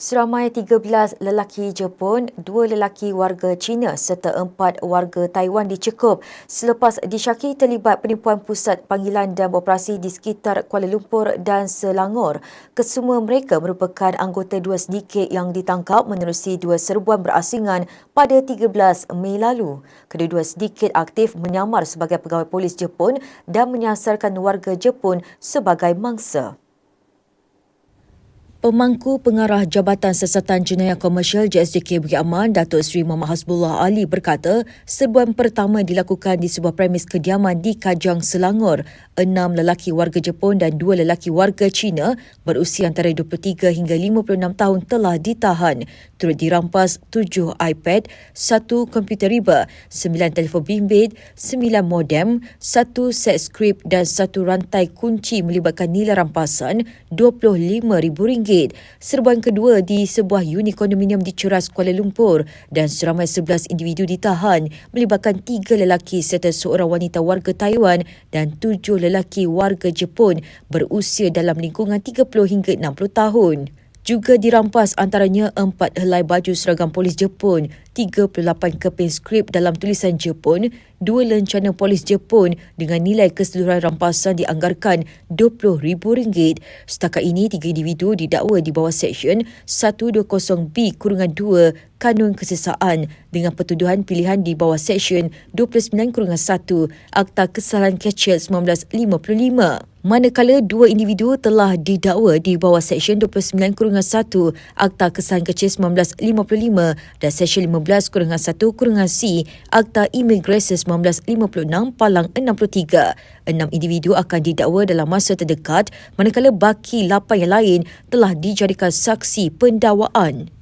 Seramai 13 lelaki Jepun, dua lelaki warga Cina serta empat warga Taiwan dicekup selepas disyaki terlibat penipuan pusat panggilan dan operasi di sekitar Kuala Lumpur dan Selangor. Kesemua mereka merupakan anggota dua sedikit yang ditangkap menerusi dua serbuan berasingan pada 13 Mei lalu. Kedua-dua sedikit aktif menyamar sebagai pegawai polis Jepun dan menyasarkan warga Jepun sebagai mangsa. Pemangku Pengarah Jabatan Siasatan Jenayah Komersial JSJK Bukit Aman, Datuk Seri Muhammad Hasbullah Ali berkata, serbuan pertama dilakukan di sebuah premis kediaman di Kajang, Selangor. Enam lelaki warga Jepun dan dua lelaki warga Cina berusia antara 23 hingga 56 tahun telah ditahan. Turut dirampas tujuh iPad, satu komputer riba, sembilan telefon bimbit, sembilan modem, satu set skrip dan satu rantai kunci melibatkan nilai rampasan RM25,000 ringgit. Serbuan kedua di sebuah unit kondominium di Ceras, Kuala Lumpur dan seramai 11 individu ditahan melibatkan tiga lelaki serta seorang wanita warga Taiwan dan tujuh lelaki warga Jepun berusia dalam lingkungan 30 hingga 60 tahun juga dirampas antaranya empat helai baju seragam polis Jepun, 38 keping skrip dalam tulisan Jepun, dua lencana polis Jepun dengan nilai keseluruhan rampasan dianggarkan RM20,000. Setakat ini, tiga individu didakwa di bawah Seksyen 120B-2 Kanun Kesesaan dengan pertuduhan pilihan di bawah Seksyen 29-1 Akta Kesalahan Kecil 1955 manakala dua individu telah didakwa di bawah Seksyen 29-1 Akta Kesalahan Kecil 1955 dan Seksyen 15-1-C Akta Imigrasi 1956 Palang 63. Enam individu akan didakwa dalam masa terdekat manakala baki lapan yang lain telah dijadikan saksi pendawaan.